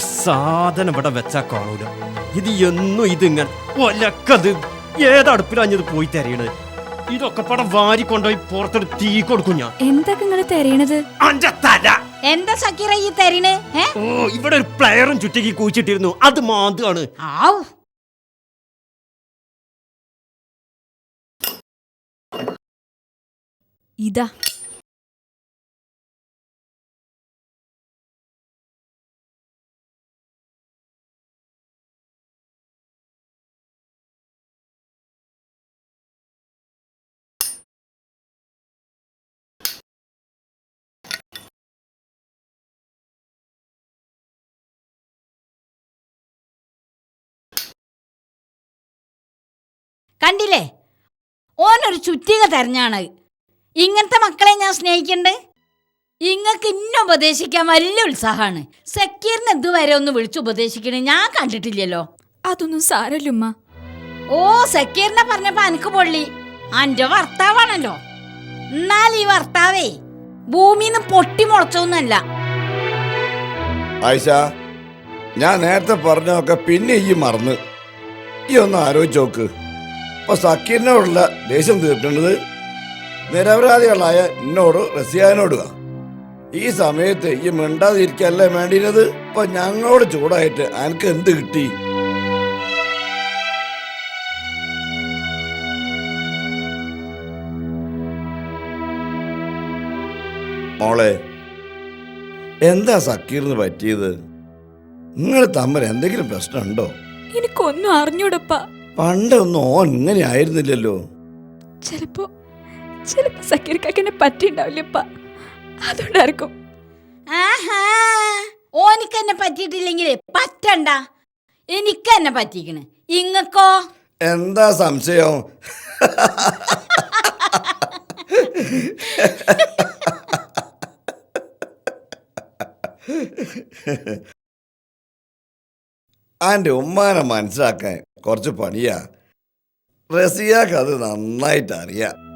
സാധനം ഇവിടെ വെച്ചാ കാണൂല. ഇത് എന്നും ഇതിങ്ങനെ ഒലക്കത്. ഏതടുപ്പിലാഞ്ഞത് പോയി തെരയണത്? ഇതൊക്കെ പടം വാരി കൊണ്ടുപോയി പുറത്തൊരു തീ കൊടുക്കും ഞാൻ. എന്തൊക്കെ നിങ്ങൾ തെരയണത്? അന്റെ തല. എന്താ സക്കീറ ഈ തരിണ് ഓ ഇവിടെ ഒരു പ്ലെയറും ചുറ്റിക്ക് കുഴിച്ചിട്ടിരുന്നു. അത് മാന്താണ് ആവ് ഇതാ. കണ്ടില്ലേ? ഓനൊരു ചുറ്റിക തെരഞ്ഞാണ്. ഇങ്ങനത്തെ മക്കളെ ഞാൻ സ്നേഹിക്കണ്ട്? ഇങ്ങക്ക് ഇന്ന ഉപദേശിക്കാൻ വലിയ ഉത്സാഹമാണ് സക്കീറിന് ഇതുവരെ ഒന്ന് വിളിച്ചു ഉപദേശിക്കണേ ഞാൻ കണ്ടിട്ടില്ലല്ലോ. അതൊന്നും സാരല്ലുമ്മ ഓ സക്കീറിനെ പറഞ്ഞപ്പോ അനക്ക് പൊള്ളി. അന്റെ ഭർത്താവാണല്ലോ. എന്നാൽ ഈ ഭർത്താവേ ഭൂമിന്ന് പൊട്ടി മുളച്ചൊന്നല്ല ആയിഷ ഞാൻ നേരത്തെ പറഞ്ഞൊക്കെ പിന്നെ ഈ മറന്ന്. ഈ ഒന്ന് ആലോചിച്ച് നോക്ക്. ഇപ്പൊ സക്കീറിനോടുള്ള ദേഷ്യം തീർക്കേണ്ടത് നിരപരാധികളായ എന്നോട് റസിയാനോടുക ഈ സമയത്ത് ഈ മിണ്ടാതിരിക്കല്ലേ വേണ്ടിയിരുന്നത്? ഇപ്പൊ ഞങ്ങളോട് ചൂടായിട്ട് അനക്ക് എന്ത് കിട്ടി? മോളെ എന്താ സക്കീറിന് പറ്റിയത്? നിങ്ങൾ തമ്മിൽ എന്തെങ്കിലും പ്രശ്നമുണ്ടോ? എനിക്കൊന്നും അറിഞ്ഞൂടപ്പ. പണ്ടൊന്നും ഓൻ ഇങ്ങനെ ആയിരുന്നില്ലല്ലോ. ചിലപ്പോ ചിലപ്പോ സക്കീർക്കാക്കെന്നെ പറ്റിണ്ടാവില്ലപ്പ അതുകൊണ്ടായിരിക്കും ആഹാ ഓനിക്ക് എന്നെ പറ്റിയിട്ടില്ലെങ്കിൽ പറ്റണ്ട. എനിക്ക് എന്നെ പറ്റിക്കണ്. ഇങ്ങക്കോ? എന്താ സംശയം? ആന്റെ ഉമ്മാനെ മനസ്സിലാക്കാൻ കുറച്ച് പണിയാ. റസിയാക്ക് അത് നന്നായിട്ട് അറിയാം